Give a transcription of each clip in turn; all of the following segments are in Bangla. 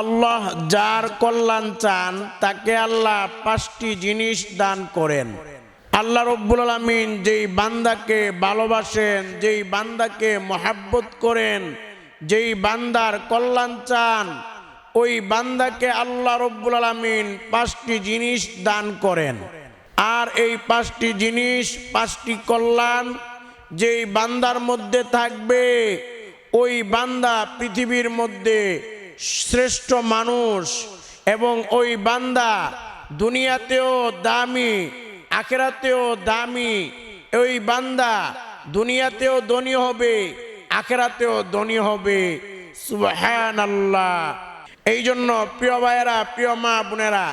আল্লাহ যার কল্যাণ চান, তাকে আল্লাহ পাঁচটি জিনিস দান করেন। আল্লাহ রব্বুল আলমিন যেই বান্দাকে ভালোবাসেন, যেই বান্দাকে মহাব্বত করেন, যেই বান্দার কল্যাণ চান, ওই বান্দাকে আল্লাহ রব্বুল আলমিন পাঁচটি জিনিস দান করেন। আর এই পাঁচটি জিনিস, পাঁচটি কল্যাণ যেই বান্দার মধ্যে থাকবে, ওই বান্দা পৃথিবীর মধ্যে শ্রেষ্ঠ মানুষ এবং ওই বান্দা দুনিয়াতেও দামি, আখেরাতেও দামি। ওই বান্দা দুনিয়াতেও ধনী হবে, আখেরাতেও ধনী হবে। সুবহান আল্লাহ এই জন্য প্রিয় ভাইয়েরা, প্রিয় মা বোনেরা,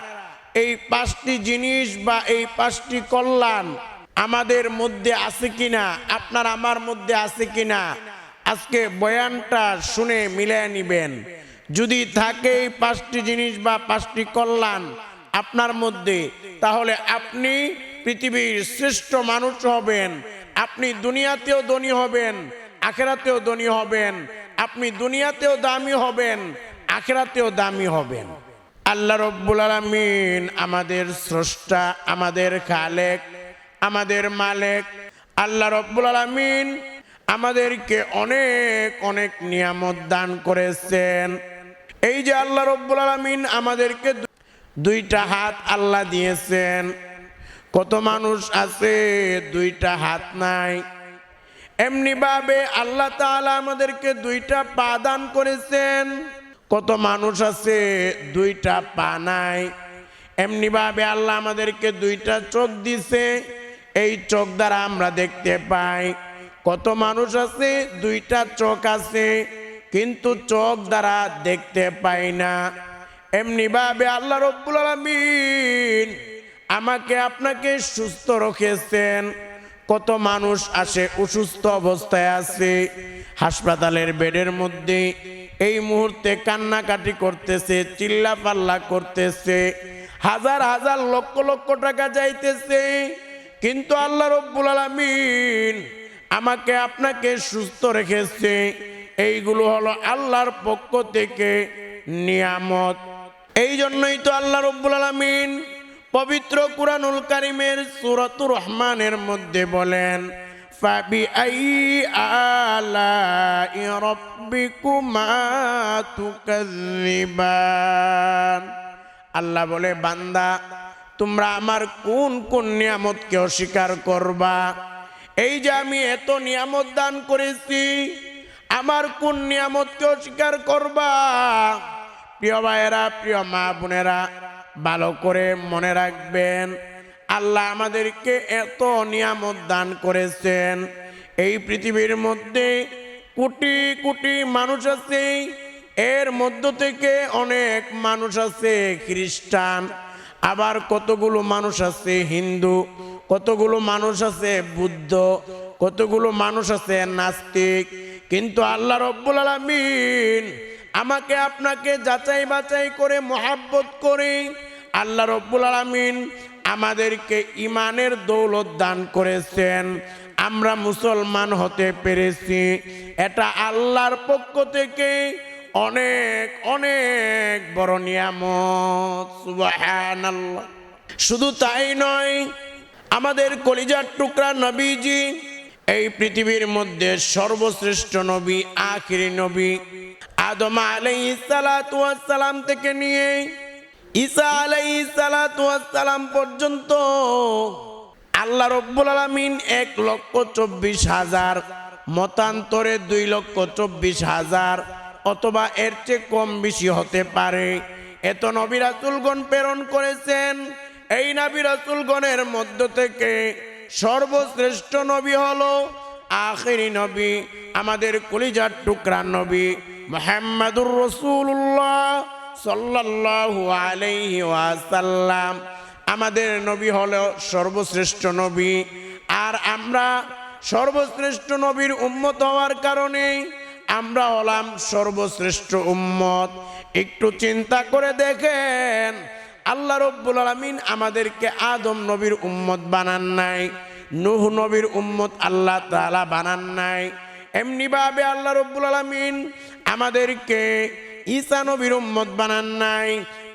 এই পাঁচটি জিনিস বা এই পাঁচটি কল্যাণ আমাদের মধ্যে আছে কিনা, আপনার আমার মধ্যে আছে কিনা, আজকে বয়ানটা শুনে মিলিয়ে নিবেন। যদি থাকে এই পাঁচটি জিনিস বা পাঁচটি কল্যাণ আপনার মধ্যে, তাহলে আপনি পৃথিবীর শ্রেষ্ঠ মানুষ হবেন, আপনি দুনিয়াতেও ধনী হবেন, আখেরাতেও ধনী হবেন, আপনি দুনিয়াতেও দামি হবেন, আখেরাতেও দামি হবেন। আল্লাহ রব্বুল আলমিন আমাদের স্রষ্টা, আমাদের খালেক, আমাদের মালেক। আল্লাহ রব্বুল আলমিন আমাদেরকে অনেক অনেক নিয়ামত দান করেছেন। এই যে আল্লাহ রব্বুল আলমিন আমাদেরকে দুইটা হাত আল্লাহ দিয়েছেন। কত মানুষ আছে, দুইটা হাত নাই। এমনি ভাবে আল্লাহ তাআলা আমাদেরকে দুইটা পা দান করেছেন। কত মানুষ আছে, দুইটা পা নাই। এমনি ভাবে আল্লাহ আমাদেরকে দুইটা চোখ দিছে। এই চোখ দ্বারা আমরা দেখতে পাই। কত মানুষ আছে, দুইটা চোখ আছে। কিন্তু চোখ দ্বারা দেখতে পাই না। এমনি ভাবে আল্লাহ রব্বুল আলমিন আমাকে আপনাকে সুস্থ রেখেছেন। কত মানুষ আসে অসুস্থ অবস্থায় আছে, হাসপাতালের বেডের মধ্যে। এই মুহূর্তে কান্নাকাটি করতেছে চিল্লা পাল্লা করতেছে, হাজার হাজার লক্ষ লক্ষ টাকা যাইতেছে। কিন্তু আল্লাহ রব্বুল আলমিন আমাকে আপনাকে সুস্থ রেখেছে। এইগুলো হলো আল্লাহর পক্ষ থেকে নিয়ামত। এই জন্যই তো আল্লাহ রব্বুল আলমিন পবিত্র কুরআনুল কারিমের সূরাতুর রহমানের মধ্যে বলেন আই আল্লাহ বলে, বান্দা, তোমরা আমার কোন কোন নিয়ামতকে অস্বীকার করবা? এই যে আমি এত নিয়ামত দান করেছি আমার কোন নিয়ামতকে অস্বীকার করবা? প্রিয় ভাইয়েরা, প্রিয় মা বোনেরা, ভালো করে মনে রাখবেন, আল্লাহ আমাদেরকে এত নিয়ামত দান করেছেন। এই পৃথিবীর মধ্যে কোটি কোটি মানুষ আছে, এর মধ্য থেকে অনেক মানুষ আছে খ্রিস্টান, আবার কতগুলো মানুষ আছে হিন্দু, কতগুলো মানুষ আছে বুদ্ধ, কতগুলো মানুষ আছে নাস্তিক কিন্তু আল্লাহ রব্বুল আলমিন আমাকে আপনাকে যাচাই বাছাই করে মোহাব্বত করে আল্লাহ রব্বুল আলমিন আমাদেরকে ইমানের দৌলত দান করেছেন। আমরা মুসলমান হতে পেরেছি। এটা আল্লাহর পক্ষ থেকে অনেক অনেক বড় নিয়ামত। শুধু তাই নয়, আমাদের কলিজার টুকরা নবীজি এই পৃথিবীর মধ্যে সর্বশ্রেষ্ঠ নবী, আখিরি নবী আদম আলাইহিস সালাতু সালাম থেকে নিয়ে ঈসা আলাইহিস সালাতু সালাম পর্যন্ত আল্লাহ রব্বুল আলামিন এক লক্ষ চব্বিশ হাজার, মতান্তরে দুই লক্ষ চব্বিশ হাজার অথবা এর চেয়ে কম বেশি হতে পারে। এত নবী রাসূলগণ প্রেরণ করেছেন। এই নবী রাসূলগণের মধ্য থেকে সর্বশ্রেষ্ঠ নবী হলো আখেরি নবী, আমাদের কলিজার টুকরা নবী মোহাম্মদুর রসুল্লাহ সাল্লাল্লাহু আলাইহি ওয়াসাল্লাম। আমাদের নবী হলো সর্বশ্রেষ্ঠ নবী। আর আমরা সর্বশ্রেষ্ঠ নবীর উম্মত হওয়ার কারণে আমরা হলাম সর্বশ্রেষ্ঠ উম্মত। একটু চিন্তা করে দেখেন আল্লাহ রব্বুল আলমিন আমাদেরকে আদম নবীর উম্মত বানান নাই, নুহ নবীর উম্মত আল্লাহ তাআলা বানান নাই। এমনিভাবে আল্লাহ রব্বুল আলমিন আমাদেরকে ঈসা নবীর উম্মত বানান নাই,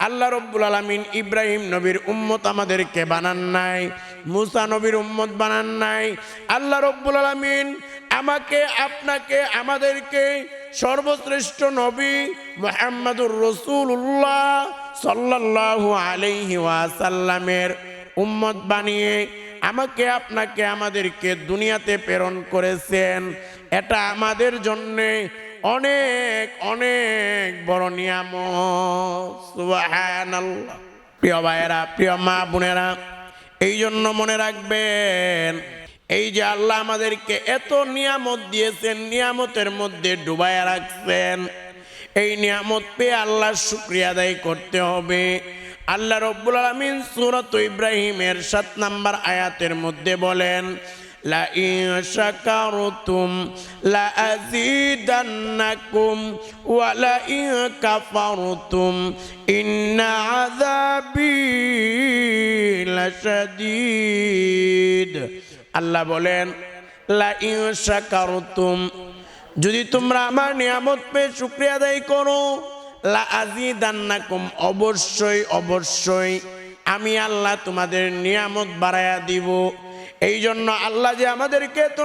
আল্লাহ রব্বুল আলমিন ইব্রাহিম নবীর উম্মত আমাদেরকে বানান নাই, মুসা নবীর উম্মত বানান নাই। আল্লাহ রব্বুল আলমিন আমাকে, আপনাকে, আমাদেরকে সর্বশ্রেষ্ঠ নবী মোহাম্মদুর রসুল্লাহ সাল্লাল্লাহু আলাইহি ওয়াসাল্লামের উম্মত বানিয়ে আমাকে, আপনাকে, আমাদেরকে দুনিয়াতে প্রেরণ করেছেন। এটা আমাদের জন্যে অনেক অনেক বড় সুবহানাল্লাহ। প্রিয় ভাইয়েরা, প্রিয় মা বোনেরা এই জন্য মনে রাখবেন, এই যে আল্লাহ আমাদেরকে এত নিয়ামত দিয়েছেন, নিয়ামতের মধ্যে ডুবাইয়া রাখছেন এই নিয়ামত পেয়ে আল্লাহর শুক্রিয়া আদায় করতে হবে আল্লাহ রব্বুল আলমিন সুরত ইব্রাহিমের সাত নাম্বার আয়াতের মধ্যে বলেন لئن شكرتم لأزيدنكم ولئن كفرتم إن عذابي لشديد আল্লাহ বলেন লাইন শাকারতুম যদি তোমরা আমার নিয়ামত পেয়ে শুক্রিয়া আদায় করো লা আজিদান্নাকুম অবশ্যই অবশ্যই আমি আল্লাহ তোমাদের নিয়ামত বাড়ায়া দিব। এই জন্য আল্লাহ যে আমাদেরকে এত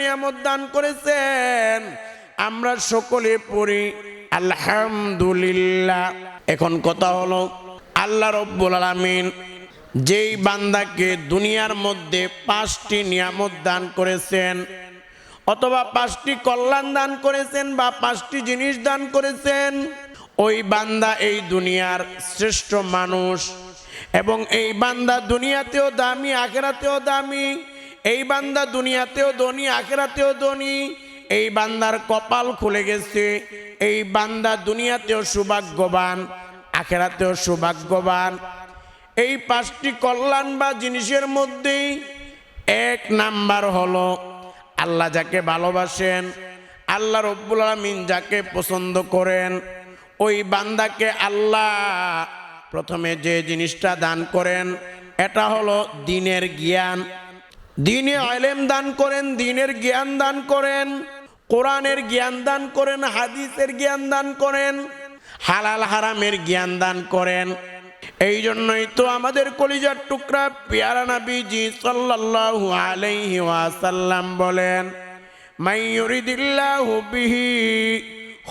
নিয়ামত দান করেছেন, আমরা সকলে পড়ি, আলহামদুলিল্লাহ। এখন কথা হলো, আল্লাহ রব্বুল আলামিন যেই বান্দাকে দুনিয়ার মধ্যে পাঁচটি নিয়ামত দান করেছেন অথবা পাঁচটি কল্যাণ দান করেছেন বা পাঁচটি জিনিস দান করেছেন, ওই বান্দা এই দুনিয়ার শ্রেষ্ঠ মানুষ। এবং এই বান্দা দুনিয়াতেও দামি, আখেরাতেও দামি, এই বান্দা দুনিয়াতেও ধনী, আখেরাতেও ধনী, এই বান্দার কপাল খুলে গেছে। এই বান্দা দুনিয়াতেও সৌভাগ্যবান, আখেরাতেও সৌভাগ্যবান। এই পাঁচটি কল্যাণ বা জিনিসের মধ্যেই এক নাম্বার হলো আল্লাহ যাকে ভালোবাসেন, আল্লাহ রব্বুল আলমিন যাকে পছন্দ করেন, ওই বান্দাকে আল্লাহ প্রথমে যে জিনিসটা দান করেন, এটা হলো দিনের জ্ঞান। দিনে আলেম দান করেন, দিনের জ্ঞান দান করেন, কোরআনের জ্ঞান দান করেন, হাদিসের জ্ঞান দান করেন, হালাল হারামের জ্ঞান দান করেন। এই জন্যই তো আমাদের কলিজার টুকরা পেয়ারা নবীজি সাল্লাল্লাহু আলাইহি ওয়াসাল্লাম বলেন মাই ইউরিদিল্লাহু বিহি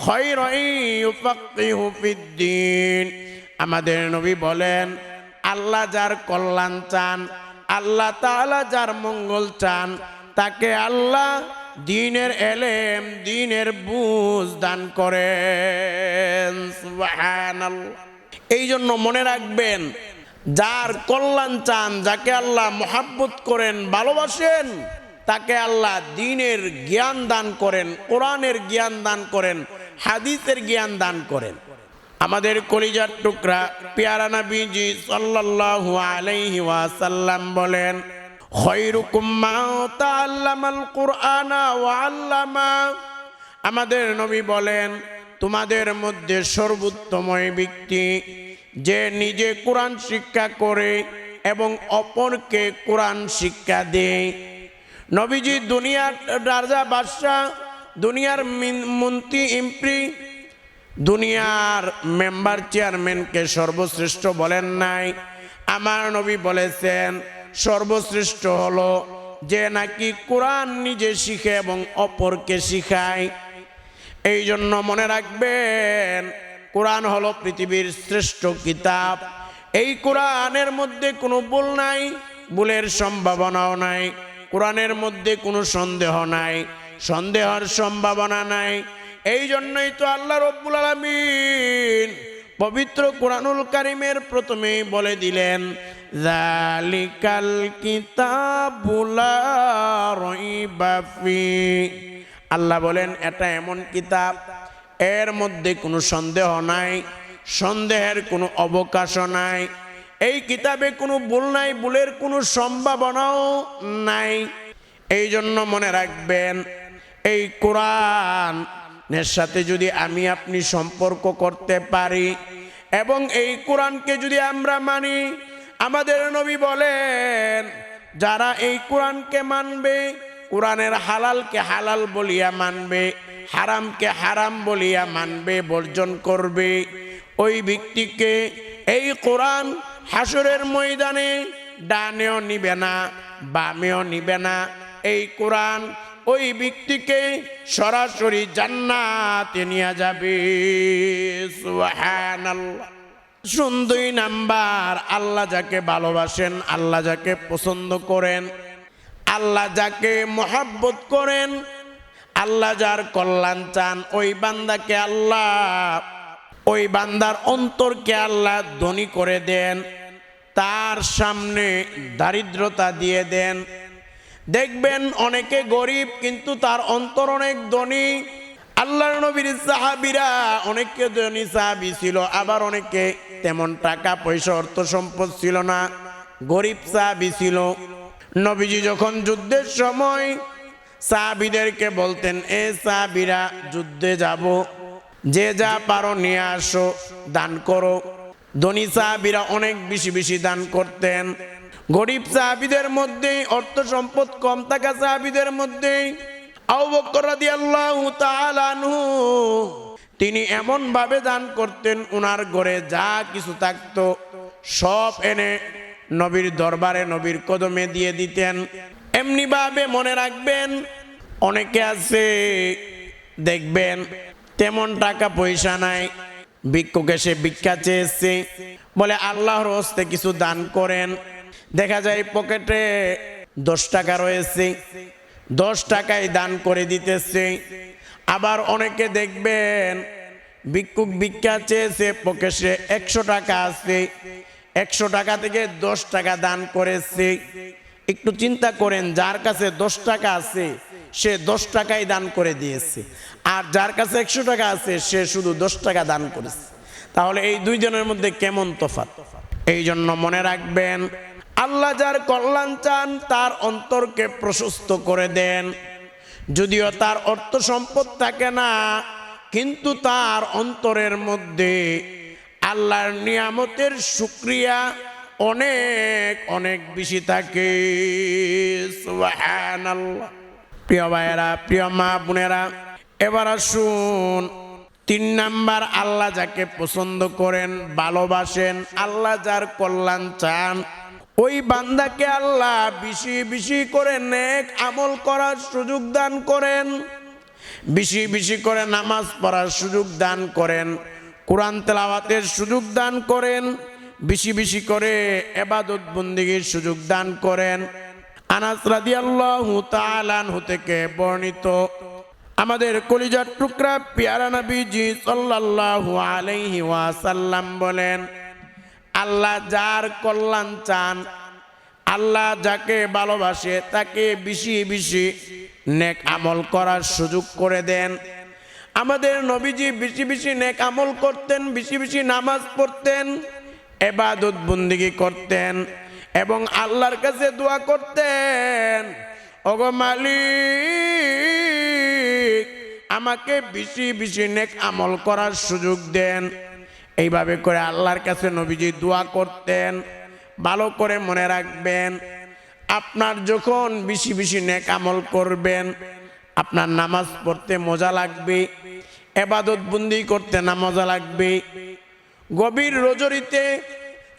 খায়রান ইউফাক্কিহু ফিদ্দিন। আমাদের নবী বলেন, আল্লাহ যার কল্যাণ চান, আল্লাহ তাআলা যার মঙ্গল চান, তাকে আল্লাহ দিনের এলেম, দিনের বুঝ দান করেন। সুবহানাল্লাহ। এই জন্য মনে রাখবেন, যার কল্যাণ চান, যাকে আল্লাহ মহাব্বত করেন, ভালোবাসেন, তাকে আল্লাহ দিনের জ্ঞান দান করেন, কোরআনের জ্ঞান দান করেন, হাদিসের জ্ঞান দান করেন। আমাদের কলিজার টুকরা পেয়ারা নবীজি সাল্লাল্লাহু আলাইহি ওয়াসাল্লাম বলেন, খৈরুকুম মা তাআল্লামাল কুরআনা ওয়া আল্লামা। আমাদের নবী বলেন তোমাদের মধ্যে সর্বোত্তম ওই ব্যক্তি যে নিজে কোরআন শিক্ষা করে এবং অপরকে কোরআন শিক্ষা দেয়। নবীজি দুনিয়ার রাজা, বাদশাহ, দুনিয়ার মন্ত্রী, এমপি, দুনিয়ার মেম্বার চেয়ারম্যানকে সর্বশ্রেষ্ঠ বলেন নাই। আমার নবী বলেছেন, সর্বশ্রেষ্ঠ হলো যে নাকি কোরআন নিজে শিখে এবং অপরকে শিখায়। এই জন্য মনে রাখবেন, কোরআন হলো পৃথিবীর শ্রেষ্ঠ কিতাব। এই কোরআনের মধ্যে কোনো ভুল নাই, ভুলের সম্ভাবনাও নাই, কোরআনের মধ্যে কোনো সন্দেহ নাই, সন্দেহের সম্ভাবনা নাই। এই জন্যই তো আল্লাহ রব্বুল আলমিন পবিত্র কোরআনুল কারিমের প্রথমেই বলে দিলেন জালিকাল কিতাবুলা রইবা ফি। আল্লাহ বলেন, এটা এমন কিতাব, এর মধ্যে কোনো সন্দেহ নাই, সন্দেহের কোনো অবকাশও নাই, এই কিতাবে কোনো ভুল নাই, ভুলের কোনো সম্ভাবনাও নাই। এই জন্য মনে রাখবেন, এই কোরআনের সাথে যদি আমি আপনি সম্পর্ক করতে পারি এবং এই কোরআনকে যদি আমরা মানি, আমাদের নবী বলেন, যারা এই কোরআনকে মানবে কোরআনের হালালকে হালাল বলিয়া মানবে, হারামকে হারাম বলিয়া মানবে, বর্জন করবে। ওই ব্যক্তিকে এই কোরআন হাসরের ময়দানে ডানেও নিবে না, বামেও নিবে না। এই কোরআন ওই ব্যক্তিকে সরাসরি জান্নাতে নিয়ে যাবে। দুই নাম্বার, আল্লাহ যাকে ভালোবাসেন, আল্লাহ যাকে পছন্দ করেন। আল্লাহ যাকে মহাব্বত করেন, আল্লাহ যার কল্যাণ চান, ওই বান্দাকে আল্লাহ, ওই বান্দার অন্তরকে আল্লাহ ধনী করে দেন, তার সামনে দারিদ্রতা দিয়ে দেন। দেখবেন অনেকে গরিব, কিন্তু তার অন্তর অনেক ধনী। আল্লাহর নবীর সাহাবিরা অনেকে ধনী সাহাবি ছিল, আবার অনেকে তেমন টাকা পয়সা অর্থ সম্পদ ছিল না। গরিব সাহাবি ছিল। নবীজি যখন যুদ্ধের সময় সাহাবিদেরকে বলতেন, এ সাহাবিরা, যুদ্ধে যাব। যে যা পারো নিয়ে আসো, দান করো। ধনী সাহাবিরা অনেক বেশি বেশি দান করতেন। গরিব সাহাবিদের মধ্যেই, অর্থ সম্পদ কম থাকা সাহাবিদের মধ্যেই তিনি এমন ভাবে দান করতেন, উনার ঘরে যা কিছু থাকতো, সব এনে নবীর দরবারে, নবীর কদমে দিয়ে দিতেন। এমনি ভাবে মনে রাখবেন, অনেকে আছে, দেখবেন, তেমন টাকা পয়সা নাই, ভিক্ষুকে সে ভিক্ষা চেয়েছে, বলে আল্লাহর হস্তে কিছু দান করেন। দেখা যায় পকেটে দশ টাকা রয়েছে, দশ টাকায় দান করে দিতেছে। আবার অনেকে দেখবেন, ভিক্ষুক ভিক্ষা চেয়েছে, পকেটে একশো টাকা আছে একশো টাকা থেকে দশ টাকা দান করেছে। একটু চিন্তা করেন, যার কাছে দশ টাকা আছে, সে দশ টাকাই দান করে দিয়েছে। আর যার কাছে একশো টাকা আছে, সে শুধু দশ টাকা দান করেছে। তাহলে এই দুই জনের মধ্যে কেমন তফাৎ? এই জন্য মনে রাখবেন, আল্লাহ যার কল্যাণ চান, তার অন্তরকে প্রশস্ত করে দেন। যদিও তার অর্থ সম্পদ থাকে না, কিন্তু তার অন্তরের মধ্যে আল্লাহর নিয়ামতের শুক্রিয়া অনেক অনেক বেশি থাকে। প্রিয় ভাইয়েরা, প্রিয় মা বোনেরা, এবার আসুন, তিন নাম্বার আল্লাহ যাকে পছন্দ করেন, ভালোবাসেন, আল্লাহ যার কল্যাণ চান, ওই বান্দাকে আল্লাহ বেশি বেশি করে নেক আমল করার সুযোগ দান করেন, বেশি বেশি করে নামাজ পড়ার সুযোগ দান করেন। কোরআন তেলাওয়াতের সুযোগ দান করেন, বেশি বেশি করে এবাদত বন্দিগির সুযোগ দান করেন। আনাস রাদিয়াল্লাহু থেকে বর্ণিত, আমাদের কলিজার টুকরা পিয়ারা নবীজি সাল্লাল্লাহু আলাইহি ওয়াসাল্লাম বলেন, আল্লাহ যার কল্যাণ চান, আল্লাহ যাকে ভালোবাসে তাকে বেশি বেশি নেক আমল করার সুযোগ করে দেন। আমাদের নবীজি বেশি বেশি নেক আমল করতেন, বেশি বেশি নামাজ পড়তেন, এবাদত বন্দিগি করতেন এবং আল্লাহর কাছে দোয়া করতেন। ওগো মালিক, আমাকে বেশি বেশি নেক আমল করার সুযোগ দেন। এইভাবে করে আল্লাহর কাছে নবীজি দোয়া করতেন। ভালো করে মনে রাখবেন, আপনার যখন বেশি বেশি নেক আমল করবেন, আপনার নামাজ পড়তে মজা লাগবে। এবাদত বন্দি করতে না মজা লাগবে। গভীর রজরিতে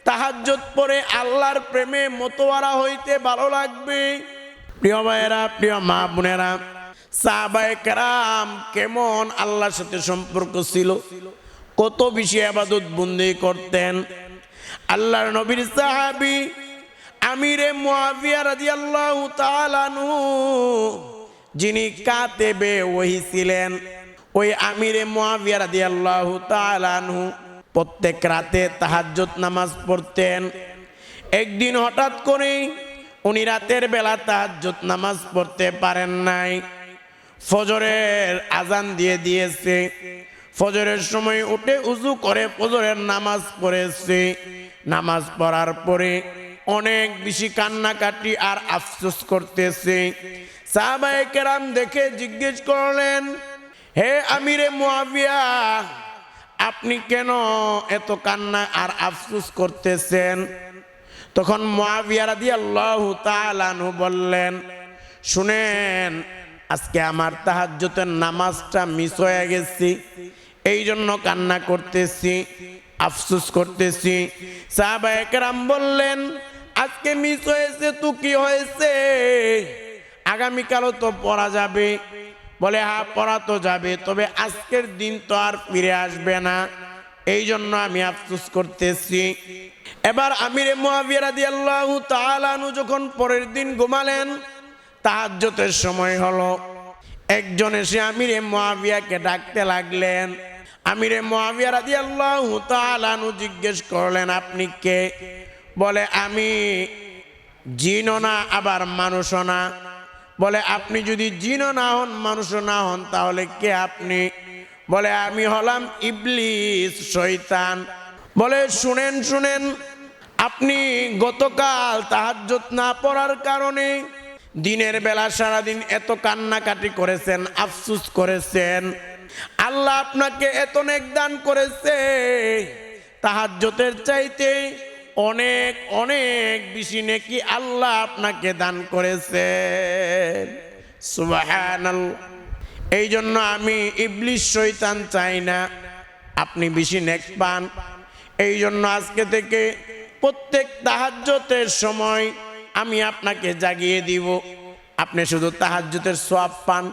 তাহাজ্জত পরে আল্লাহর প্রেমে মতোয়ারা হইতে ভালো লাগবে। প্রিয় ভাইয়েরা, প্রিয় মা বোনেরা, সাহাবায়ে কেরাম কেমন আল্লাহর সাথে সম্পর্ক ছিল? কত বেশি আবাদত বন্দি করতেন? আল্লাহর নবীর সাহাবি আমিরে মুয়াবিয়া রাদিয়াল্লাহু তাআলা আনহু, যিনি কাতেবে ওহি ছিলেন। ওই আমিরে মুয়াবিয়া রাদিয়াল্লাহু তাআলা প্রত্যেক রাতে তাহাজ্জুদ নামাজ পড়তেন। একদিন হঠাৎ করে উনি রাতের বেলা তাহাজ্জুদ নামাজ পড়তে পারেন নাই। ফজরের আজান দিয়ে দিয়েছে। ফজরের সময় উঠে উজু করে ফজরের নামাজ পড়েছে। নামাজ পড়ার পরে অনেক বেশি কান্নাকাটি আর আফসোস করতেছে। সাহাবায়ে কেরাম দেখে জিজ্ঞেস করলেন হে আমিরে মুয়াবিয়া, আপনি কেন এত কান্না আর আফসুস করতেছেন? তখন মুয়াবিয়া দিয়ে তাআলা আনহু বললেন, শুনেন, আজকে আমার তাহাজ্জুতের নামাজটা মিস হয়ে গেছি। এই জন্য কান্না করতেছি, আফসুস করতেছি। সাহাবা একরাম বললেন, আজকে মিস হয়েছে, তো কি হয়েছে? আগামীকালও তো পড়া যাবে। বলে হা পড়া তো যাবে, তবে আজকের দিন তো আর ফিরে আসবে না। এই জন্য আমি আফসোস করতেছি। এবার আমিরে আনহু যখন পরের দিন ঘুমালেন, তাহাজ্জুদের সময় হলো। একজন এসে আমিরে মহাবিয়াকে ডাকতে লাগলেন। আমিরে মুয়াবিয়া রাদিয়াল্লাহু তাআলা আনহু জিজ্ঞেস করলেন, আপনি কে? বলে, আমি জিনও না, আবার মানুষও না। বলে, আপনি যদি জিনও না হন, মানুষও না হন, তাহলে কে আপনি? বলে, আমি হলাম ইবলিস, শয়তান। বলে, শুনেন শুনেন, আপনি গতকাল তাহাজ্জুদ না পড়ার কারণে দিনের বেলা সারাদিন এত কান্নাকাটি করেছেন, আফসুস করেছেন। আল্লাহ আপনাকে এত নেক দান করেছে। তাহাজ্জুদের চাইতে অনেক অনেক বেশি নেকি আল্লাহ আপনাকে দান করেছে। এই জন্য আমি ইবলিশ শৈতান চাই না। আপনি বেশি নেক পান। এই জন্য আজকে থেকে প্রত্যেক তাহাজ্জতের সময় আমি আপনাকে জাগিয়ে দিব। আপনি শুধু তাহাজ্জতের সোয়াব পান।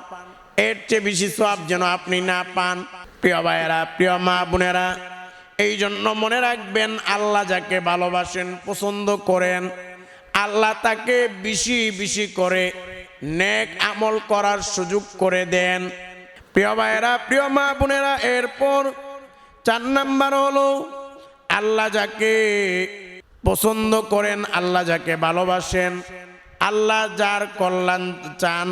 এর চেয়ে বেশি সোয়াব যেন আপনি না পান। প্রিয় ভাইয়েরা, প্রিয় মা বোনেরা এই জন্য মনে রাখবেন, আল্লাহ যাকে ভালোবাসেন, পছন্দ করেন, আল্লাহ তাকে বেশি বেশি করে নেক আমল করার সুযোগ করে দেন। প্রিয় ভাইয়েরা, প্রিয় মা বোনেরা, এরপর চার নাম্বার হলো, আল্লাহ যাকে পছন্দ করেন, আল্লাহ যাকে ভালোবাসেন, আল্লাহ যার কল্যাণ চান,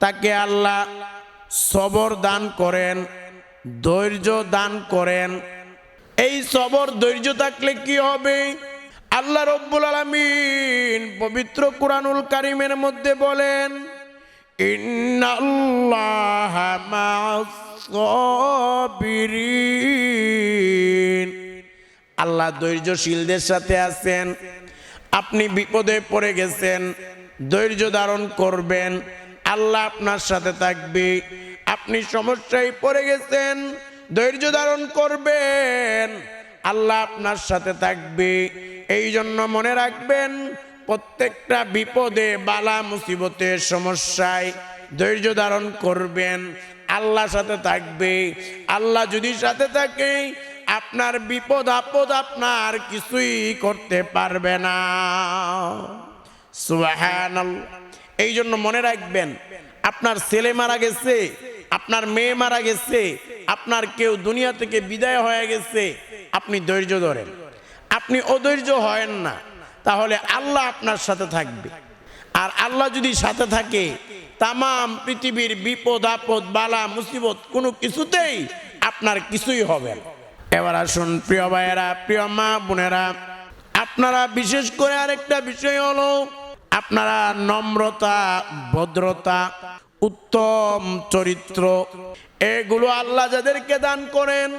তাকে আল্লাহ সবর দান করেন, ধৈর্য দান করেন এই সবর ধৈর্য থাকলে কি হবে? আল্লাহ রব্বুল আলামিন পবিত্র কুরআনুল কারিমের মধ্যে বলেন আল্লাহ ধৈর্যশীলদের সাথে আছেন, আপনি বিপদে পড়ে গেছেন, ধৈর্য ধারণ করবেন, আল্লাহ আপনার সাথে থাকবে। আপনি সমস্যায় পড়ে গেছেন ধৈর্য ধারণ করবেন। আল্লাহ আপনার সাথে থাকবে। এই জন্য মনে রাখবেন, প্রত্যেকটা বিপদে, বালা মুসিবতে, সমস্যায় ধৈর্য ধারণ করবেন। আল্লাহ সাথে থাকবে। আল্লাহ যদি সাথে থাকে, আপনার বিপদ, আপদ আপনার কিছুই করতে পারবে না। এই জন্য মনে রাখবেন, আপনার ছেলে মারা গেছে আপনার মেয়ে মারা গেছে, আপনার কেউ দুনিয়া থেকে বিদায় হয়ে গেছে, আপনি ধৈর্য ধরেন। আপনি অধৈর্য হয়েন না, তাহলে আল্লাহ আপনার সাথে থাকবে। আর আল্লাহ যদি সাথে থাকে, তামাম পৃথিবীর বিপদ, আপদ, বালা, মুসিবত, কোনো কিছুতেই আপনার কিছুই হবে এবার আসুন প্রিয় ভাইয়েরা, প্রিয় মা বোনেরা, আপনারা বিশেষ করে আরেকটা বিষয় হলো, আপনারা নম্রতা, ভদ্রতা উত্তম চরিত্র। এগুলো আল্লাহ যাদেরকে দান করেন,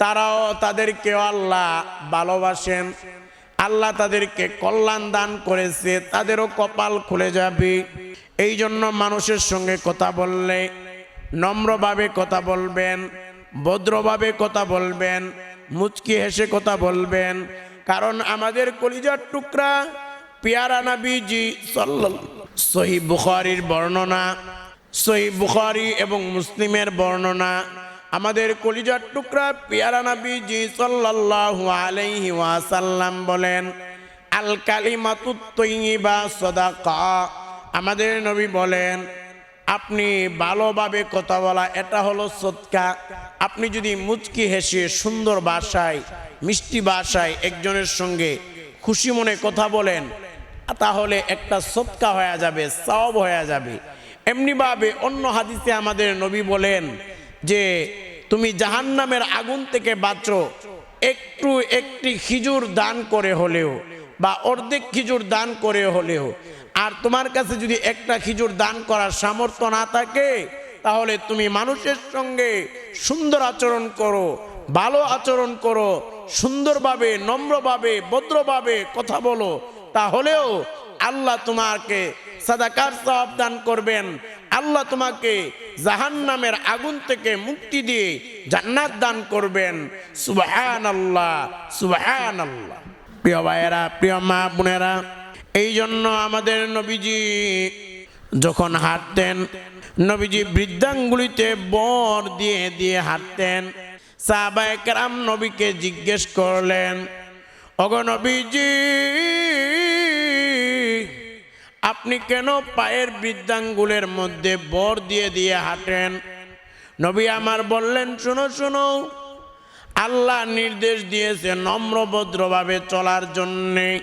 তারাও তাদেরকেও আল্লাহ ভালোবাসেন। আল্লাহ তাদেরকে কল্যাণ দান করেছে, তাদেরও কপাল খুলে যাবে। এই জন্য মানুষের সঙ্গে কথা বললে, নম্রভাবে কথা বলবেন, ভদ্রভাবে কথা বলবেন, মুচকি হেসে কথা বলবেন। কারণ আমাদের কলিজার টুকরা পিয়ারা নাবিজি সাল্লাল সহি বুখারির বর্ণনা, সহি বুখারি এবং মুসলিমের বর্ণনা, আমাদের কলিজার টুকরা পিয়ারা নাবিজি সাল্লাল্লাহু আলাইহি ওয়াসাল্লাম বলেন, আল কালিমাতুত তৈয়িবা সাদাকা। আমাদের নবী বলেন, আপনি ভালোভাবে কথা বলা, এটা হলো সৎকা আপনি যদি মুচকি হেসে সুন্দর ভাষায়, মিষ্টি ভাষায় একজনের সঙ্গে খুশি মনে কথা বলেন তাহলে একটা সৎকা হয়ে যাবে সব হয়ে যাবে। এমনিভাবে অন্য হাদিসে আমাদের নবী বলেন যে, তুমি জাহান্নামের আগুন থেকে বাঁচো, একটু একটি খিজুর দান করে হলেও বা অর্ধেক খিজুর দান করে হলেও। আর তোমার কাছে যদি একটা খিজুর দান করার সামর্থ্য না থাকে, তাহলে তুমি মানুষের সঙ্গে সুন্দর আচরণ করো, ভালো আচরণ করো, সুন্দরভাবে, নম্রভাবে, ভদ্রভাবে কথা বলো তাহলেও আল্লাহ তোমাকে সাদাকার সওয়াব দান করবেন। আল্লাহ তোমাকে জাহান্নামের আগুন থেকে মুক্তি দিয়ে জান্নাত দান করবেন। সুবহানাল্লাহ সুবহানাল্লাহ। প্রিয় ভাইয়েরা, প্রিয় মা বোনেরা এই জন্য আমাদের নবীজি যখন হাঁটতেন, নবীজি বৃদ্ধাঙ্গুলিতে বর দিয়ে দিয়ে হাঁটতেন। সাহাবায়ে কেরাম নবীকে জিজ্ঞেস করলেন অগ নবীজি, আপনি কেন পায়ের বৃদ্ধাঙ্গুলের মধ্যে বর দিয়ে দিয়ে হাঁটেন? নবী আমার বললেন, শুনো শুনো, আল্লাহ নির্দেশ দিয়েছে নম্রভদ্রভাবে চলার জন্যে।